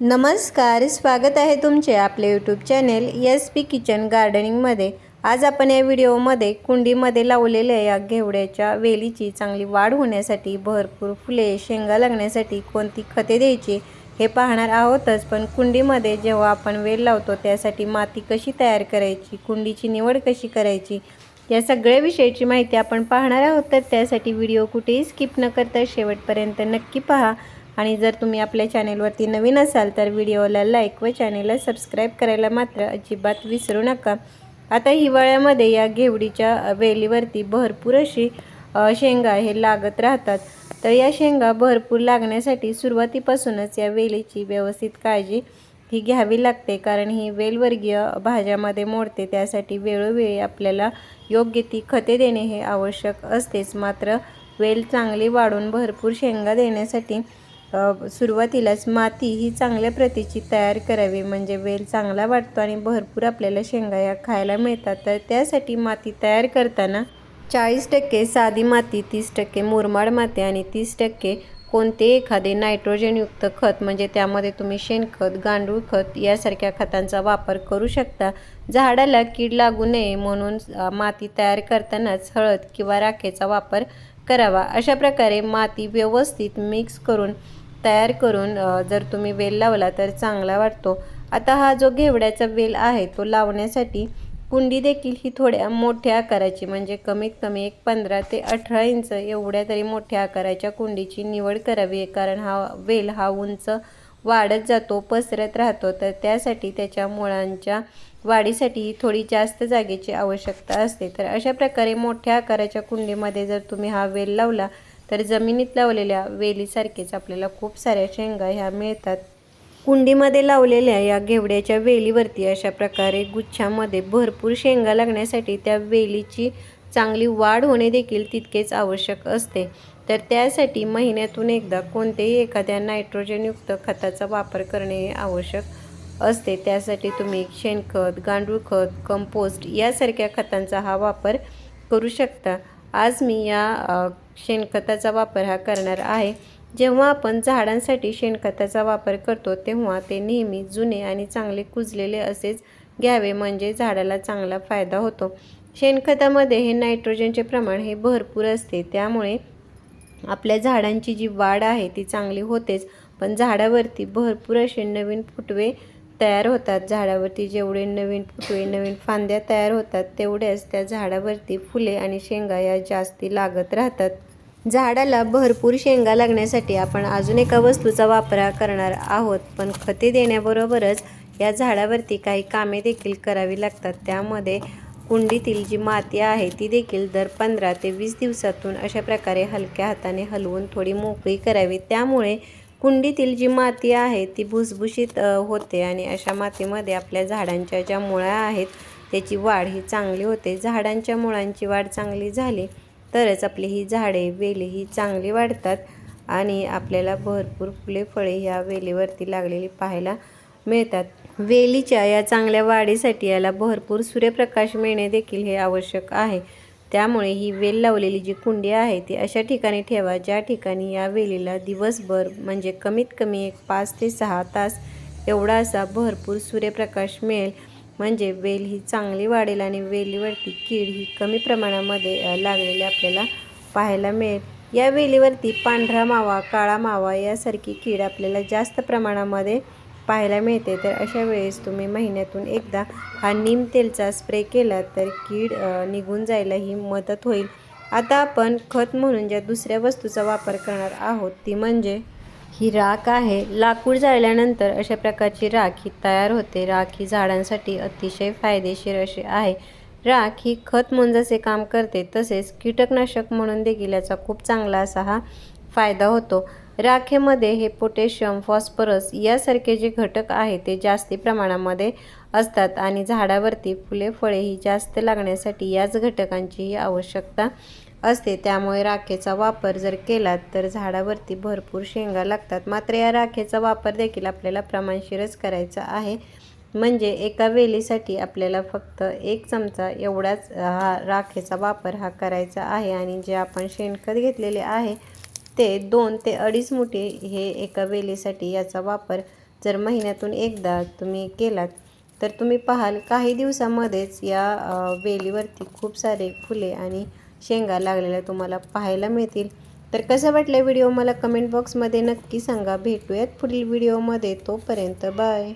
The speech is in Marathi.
नमस्कार स्वागत आहे तुमचे आपले YouTube channel S P kitchen गार्डनिंगमध्ये आज आपण या व्हिडिओमध्ये कुंडीमध्ये लावलेल्या या घेवड्याच्या वेलीची चांगली वाढ होण्यासाठी भरपूर फुले शेंगा लागण्यासाठी कोणती खते द्यायची हे पाहणार आहोतच. पण कुंडीमध्ये जेव्हा आपण वेल लावतो त्यासाठी माती कशी तयार करायची कुंडीची निवड कशी करायची या सगळ्या विषयाची माहिती आपण पाहणार आहोत. तर त्यासाठी व्हिडिओ कुठेही स्किप न करता शेवटपर्यंत नक्की पहा. आणि जर तुम्ही आपल्या चॅनेलवरती नवीन असाल तर व्हिडिओला लाईक व चॅनेलला सबस्क्राईब करायला मात्र अजिबात विसरू नका. आता हिवाळ्यामध्ये या घेवडीच्या वेलीवरती भरपूर अशी शेंगा हे लागत राहतात. तर या शेंगा भरपूर लागण्यासाठी सुरुवातीपासूनच या वेलीची व्यवस्थित काळजी ही घ्यावी लागते. कारण ही वेलवर्गीय भाज्यामध्ये मोडते त्यासाठी वेळोवेळी आपल्याला योग्य ती खते देणे हे आवश्यक असतेच. मात्र वेल चांगली वाढून भरपूर शेंगा देण्यासाठी सुरुवातीलाच माती ही चांगल्या प्रतीची तयार करावी. म्हणजे वेल चांगला वाटतो आणि भरपूर आपल्याला शेंगा या खायला मिळतात. तर त्यासाठी माती तयार करताना चाळीस टक्के साधी माती तीस टक्के मुरमाड माती आणि तीस टक्के कोणते एखादे नायट्रोजनयुक्त खत म्हणजे त्यामध्ये तुम्ही शेणखत गांडूळ खत यासारख्या खतांचा वापर करू शकता. झाडाला कीड लागू नये म्हणून माती तयार करतानाच हळद किंवा राखेचा वापर करावा. अशा प्रकारे माती व्यवस्थित मिक्स करून तयार करून जर तुम्ही वेल लावला तर चांगला वाटतो. आता हा जो घेवड्याचा वेल आहे तो लावण्यासाठी कुंडी देखील ही थोड्या मोठ्या आकाराची म्हणजे कमीत कमी एक पंधरा ते अठरा इंच एवढ्या तरी मोठ्या आकाराच्या कुंडीची निवड करावी कारण हा वेल हा उंच वाढत जातो पसरत राहतो. तर त्यासाठी त्याच्या मुळांच्या वाढीसाठी ही थोडी जास्त जागेची आवश्यकता असते. तर अशा प्रकारे मोठ्या आकाराच्या कुंडीमध्ये जर तुम्ही हा वेल लावला तर जमिनीत लावलेल्या वेलीसारखेच आपल्याला खूप साऱ्या शेंगा ह्या मिळतात. कुंडीमध्ये लावलेल्या या घेवड्याच्या वेलीवरती अशा प्रकारे गुच्छामध्ये भरपूर शेंगा लागण्यासाठी त्या वेलीची चांगली वाढ होणे देखील तितकेच आवश्यक असते. तर त्यासाठी महिन्यातून एकदा कोणतेही एखाद्या नायट्रोजनयुक्त खताचा वापर करणे हे आवश्यक असते. त्यासाठी तुम्ही शेणखत गांडूळ खत कंपोस्ट यासारख्या खतांचा हा वापर करू शकता. आज मी या शेणखताचा वापर हा करणार आहे. जेव्हा आपण झाडांसाठी शेणखताचा वापर करतो तेव्हा ते नेहमी जुने आणि चांगले कुजलेले असेच घ्यावे म्हणजे झाडाला चांगला फायदा होतो. शेणखतामध्ये हे नायट्रोजनचे प्रमाण हे भरपूर असते. त्यामुळे आपल्या झाडांची जी वाढ आहे ती चांगली होतेच. पण झाडावरती भरपूर असे नवीन फुटवे तयार होतात. झाडावरती जेवढे नवीन फुटवे नवीन फांद्या तयार होतात तेवढ्याच त्या झाडावरती फुले आणि शेंगा या जास्ती लागत राहतात. झाडाला भरपूर शेंगा लागण्यासाठी आपण अजून एका वस्तूचा वापर करणार आहोत. पण खते देण्याबरोबरच या झाडावरती काही कामे देखील करावी लागतात. त्यामध्ये कुंडीतील जी माती आहे ती देखील दर पंधरा ते वीस दिवसातून अशा प्रकारे हलक्या हाताने हलवून थोडी मोकळी करावी. त्यामुळे कुंडीतील जी माती आहे ती भुसभुशीत होते आणि अशा मातीमध्ये आपल्या झाडांच्या ज्या मुळ्या आहेत त्याची वाढ ही चांगली होते. झाडांच्या मुळांची वाढ चांगली झाली तरच आपली ही झाडे वेली ही चांगली वाढतात आणि आपल्याला भरपूर फुले फळे ह्या वेलीवरती लागलेली पाहायला मिळतात. वेलीच्या या चांगल्या वाढीसाठी याला भरपूर सूर्यप्रकाश मिळणे देखील हे आवश्यक आहे. त्यामुळे ही वेल लावलेली जी कुंडी आहे ती अशा ठिकाणी ठेवा ज्या ठिकाणी या वेलीला दिवसभर म्हणजे कमीत कमी एक पाच ते सहा तास एवढा असा भरपूर सूर्यप्रकाश मिळेल. म्हणजे वेल ही चांगली वाढेल आणि वेलीवरती कीड ही कमी प्रमाणामध्ये लागलेली आपल्याला पाहायला मिळेल. या वेलीवरती पांढरा मावा काळा मावा यासारखी कीड आपल्याला जास्त प्रमाणामध्ये पाहायला मिळते. तर अशा वेळेस तुम्ही महिन्यातून एकदा हा नीम तेलचा स्प्रे केला तर कीड निघून जायला ही मदत होईल. आता आपण खत म्हणून ज्या दुसऱ्या वस्तूचा वापर करणार आहोत ती म्हणजे ही राख आहे. लाकूड जाळल्यानंतर अशा प्रकारची राख ही तयार होते. राख ही झाडांसाठी अतिशय फायदेशीर अशी आहे. राख ही खत म्हणून काम करते तसेच कीटकनाशक म्हणून देखील याचा खूप चांगला असा हा फायदा होतो. राखेमध्ये हे पोटॅशियम फॉस्फरस यासारखे जे घटक आहे ते जास्ती प्रमाणामध्ये असतात आणि झाडावरती फुले फळे ही जास्त लागण्यासाठी याच घटकांचीही आवश्यकता असते. त्यामुळे राखेचा वापर जर केला तर झाडावरती भरपूर शेंगा लागतात. मात्र या राखेचा वापर देखील आपल्याला प्रमाणशीरच करायचा आहे. म्हणजे एका वेलीसाठी आपल्याला फक्त एक चमचा एवढाच हा राखेचा वापर हा करायचा आहे. आणि जे आपण शेणखत घेतलेले आहे ते दोन ते अडीच मुठी हे एका वेलीसाठी याचा वापर जर महिन्यातून एकदा तुम्ही केलात तर तुम्ही पाहाल काही दिवसामध्येच या वेलीवरती खूप सारे फुले आणि शेंगा लागलेल्या तुम्हाला पाहायला मिळतील. तर कसं वाटलं व्हिडिओ? मला कमेंट बॉक्समध्ये नक्की सांगा. भेटूयात पुढील व्हिडिओमध्ये. तोपर्यंत बाय.